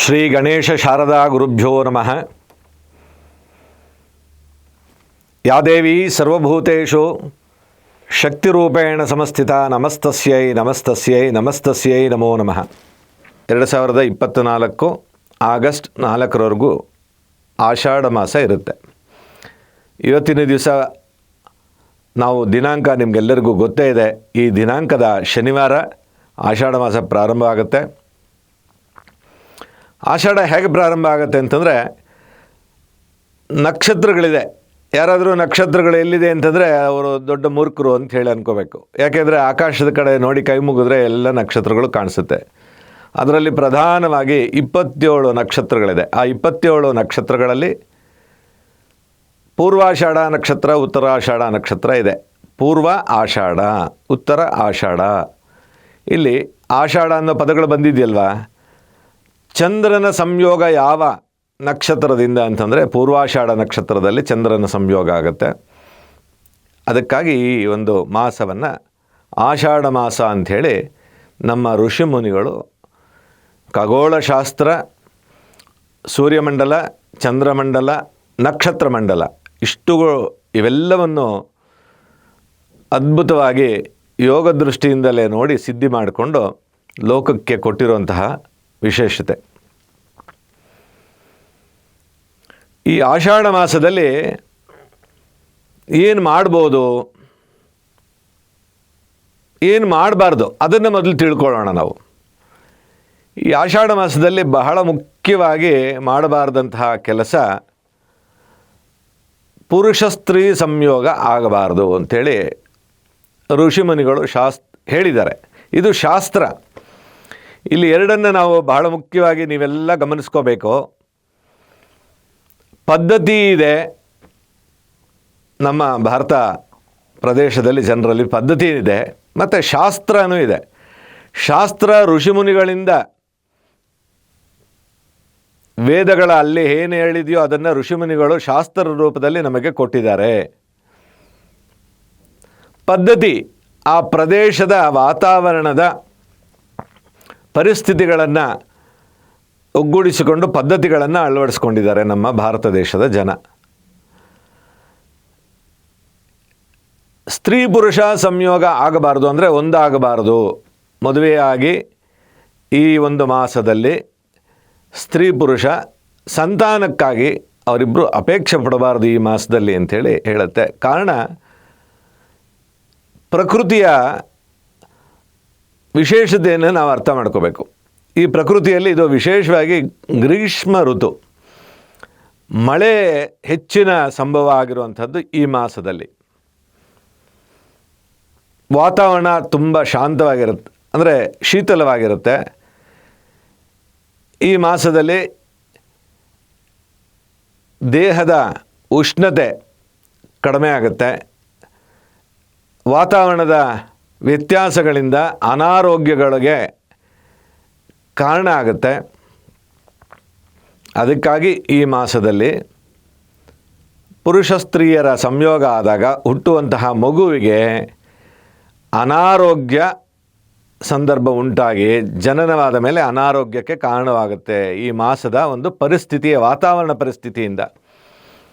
ಶ್ರೀ ಗಣೇಶ ಶಾರದಾ ಗುರುಭ್ಯೋ ನಮಃ. ಯಾದೇವಿ ದೇವಿ ಸರ್ವಭೂತೇಷು ಶಕ್ತಿರೂಪೇಣ ಸಮಸ್ಥಿತ ನಮಸ್ತಸ್ಯೈ ನಮಸ್ತಸ್ಯೈ ನಮಸ್ತಸ್ಯೈ ನಮೋ ನಮಃ. ಎರಡು ಸಾವಿರದ ಇಪ್ಪತ್ತ್ನಾಲ್ಕು ಆಗಸ್ಟ್ ನಾಲ್ಕರವರೆಗೂ ಆಷಾಢ ಮಾಸ ಇರುತ್ತೆ. ಇವತ್ತಿನ ದಿವಸ ನಾವು ದಿನಾಂಕ ನಿಮಗೆಲ್ಲರಿಗೂ ಗೊತ್ತೇ ಇದೆ. ಈ ದಿನಾಂಕದ ಶನಿವಾರ ಆಷಾಢ ಮಾಸ ಪ್ರಾರಂಭ ಆಗುತ್ತೆ ಆಷಾಢ ಹೇಗೆ ಪ್ರಾರಂಭ ಆಗುತ್ತೆ ಅಂತಂದರೆ ನಕ್ಷತ್ರಗಳಿದೆ. ಯಾರಾದರೂ ನಕ್ಷತ್ರಗಳು ಎಲ್ಲಿದೆ ಅಂತಂದರೆ ಅವರು ದೊಡ್ಡ ಮೂರ್ಖರು ಅಂತ ಹೇಳಿ ಅನ್ಕೋಬೇಕು. ಯಾಕೆಂದರೆ ಆಕಾಶದ ಕಡೆ ನೋಡಿ ಕೈ ಮುಗಿದ್ರೆ ಎಲ್ಲ ನಕ್ಷತ್ರಗಳು ಕಾಣಿಸುತ್ತೆ. ಅದರಲ್ಲಿ ಪ್ರಧಾನವಾಗಿ ಇಪ್ಪತ್ತೇಳು ನಕ್ಷತ್ರಗಳಿದೆ. ಆ ಇಪ್ಪತ್ತೇಳು ನಕ್ಷತ್ರಗಳಲ್ಲಿ ಪೂರ್ವಾಷಾಢ ನಕ್ಷತ್ರ, ಉತ್ತರಾಷಾಢ ನಕ್ಷತ್ರ ಇದೆ. ಪೂರ್ವ ಆಷಾಢ, ಉತ್ತರ ಆಷಾಢ. ಇಲ್ಲಿ ಆಷಾಢ ಅನ್ನೋ ಪದಗಳು ಬಂದಿದೆಯಲ್ವಾ? ಚಂದ್ರನ ಸಂಯೋಗ ಯಾವ ನಕ್ಷತ್ರದಿಂದ ಅಂತಂದರೆ ಪೂರ್ವಾಷಾಢ ನಕ್ಷತ್ರದಲ್ಲಿ ಚಂದ್ರನ ಸಂಯೋಗ ಆಗುತ್ತೆ. ಅದಕ್ಕಾಗಿ ಈ ಒಂದು ಮಾಸವನ್ನು ಆಷಾಢ ಮಾಸ ಅಂಥೇಳಿ ನಮ್ಮ ಋಷಿ ಮುನಿಗಳು ಖಗೋಳಶಾಸ್ತ್ರ ಸೂರ್ಯಮಂಡಲ, ಚಂದ್ರಮಂಡಲ, ನಕ್ಷತ್ರ ಮಂಡಲ ಇಷ್ಟುಗಳು ಇವೆಲ್ಲವನ್ನು ಅದ್ಭುತವಾಗಿ ಯೋಗ ದೃಷ್ಟಿಯಿಂದಲೇ ನೋಡಿ ಸಿದ್ಧಿ ಮಾಡಿಕೊಂಡು ಲೋಕಕ್ಕೆ ಕೊಟ್ಟಿರುವಂತಹ ವಿಶೇಷತೆ. ಈ ಆಷಾಢ ಮಾಸದಲ್ಲಿ ಏನು ಮಾಡ್ಬೋದು? ಏನು ಮಾಡಬಾರ್ದು? ಅದನ್ನು ಮೊದಲು ತಿಳ್ಕೊಳ್ಳೋಣ ನಾವು. ಈ ಆಷಾಢ ಮಾಸದಲ್ಲಿ ಬಹಳ ಮುಖ್ಯವಾಗಿ ಮಾಡಬಾರ್ದಂತಹ ಕೆಲಸ ಪುರುಷ ಸ್ತ್ರೀ ಸಂಯೋಗ ಆಗಬಾರ್ದು ಅಂಥೇಳಿ ಋಷಿಮುನಿಗಳು ಶಾಸ್, ಹೇಳಿದ್ದಾರೆ. ಇದು ಶಾಸ್ತ್ರ. ಇಲ್ಲಿ ಎರಡನ್ನು ನಾವು ಬಹಳ ಮುಖ್ಯವಾಗಿ ನೀವೆಲ್ಲ ಗಮನಿಸ್ಕೋಬೇಕು. ಪದ್ಧತಿ ಇದೆ. ನಮ್ಮ ಭಾರತ ಪ್ರದೇಶದಲ್ಲಿ ಜನರಲ್ಲಿ ಪದ್ಧತಿ ಇದೆ, ಮತ್ತು ಶಾಸ್ತ್ರನೂ ಇದೆ. ಶಾಸ್ತ್ರ ಋಷಿಮುನಿಗಳಿಂದ ವೇದಗಳ ಅಲ್ಲಿ ಏನು ಹೇಳಿದೆಯೋ ಅದನ್ನು ಋಷಿಮುನಿಗಳು ಶಾಸ್ತ್ರ ರೂಪದಲ್ಲಿ ನಮಗೆ ಕೊಟ್ಟಿದ್ದಾರೆ. ಪದ್ಧತಿ, ಆ ಪ್ರದೇಶದ ವಾತಾವರಣದ ಪರಿಸ್ಥಿತಿಗಳನ್ನು ಒಗ್ಗೂಡಿಸಿಕೊಂಡು ಪದ್ಧತಿಗಳನ್ನು ಅಳವಡಿಸ್ಕೊಂಡಿದ್ದಾರೆ ನಮ್ಮ ಭಾರತ ದೇಶದ ಜನ. ಸ್ತ್ರೀ ಪುರುಷ ಸಂಯೋಗ ಆಗಬಾರ್ದು ಅಂದರೆ ಒಂದಾಗಬಾರ್ದು. ಮದುವೆಯಾಗಿ ಈ ಒಂದು ಮಾಸದಲ್ಲಿ ಸ್ತ್ರೀ ಪುರುಷ ಸಂತಾನಕ್ಕಾಗಿ ಅವರಿಬ್ಬರು ಅಪೇಕ್ಷೆ ಪಡಬಾರ್ದು ಈ ಮಾಸದಲ್ಲಿ ಅಂಥೇಳಿ ಹೇಳುತ್ತೆ. ಕಾರಣ ಪ್ರಕೃತಿಯ ವಿಶೇಷತೆಯನ್ನು ನಾವು ಅರ್ಥ ಮಾಡ್ಕೋಬೇಕು. ಈ ಪ್ರಕೃತಿಯಲ್ಲಿ ಇದು ವಿಶೇಷವಾಗಿ ಗ್ರೀಷ್ಮ ಋತು. ಮಳೆ ಹೆಚ್ಚಿನ ಸಂಭವ ಆಗಿರುವಂಥದ್ದು ಈ ಮಾಸದಲ್ಲಿ. ವಾತಾವರಣ ತುಂಬ ಶಾಂತವಾಗಿರುತ್ತೆ, ಅಂದರೆ ಶೀತಲವಾಗಿರುತ್ತೆ. ಈ ಮಾಸದಲ್ಲಿ ದೇಹದ ಉಷ್ಣತೆ ಕಡಿಮೆ ಆಗುತ್ತೆ. ವಾತಾವರಣದ ವ್ಯತ್ಯಾಸಗಳಿಂದ ಅನಾರೋಗ್ಯಗಳಿಗೆ ಕಾರಣ ಆಗುತ್ತೆ. ಅದಕ್ಕಾಗಿ ಈ ಮಾಸದಲ್ಲಿ ಪುರುಷ ಸ್ತ್ರೀಯರ ಸಂಯೋಗ ಆದಾಗ ಹುಟ್ಟುವಂತಹ ಮಗುವಿಗೆ ಅನಾರೋಗ್ಯ ಸಂದರ್ಭ ಉಂಟಾಗಿ ಜನನವಾದ ಮೇಲೆ ಅನಾರೋಗ್ಯಕ್ಕೆ ಕಾರಣವಾಗುತ್ತೆ ಈ ಮಾಸದ ಒಂದು ಪರಿಸ್ಥಿತಿಯ ವಾತಾವರಣ ಪರಿಸ್ಥಿತಿಯಿಂದ.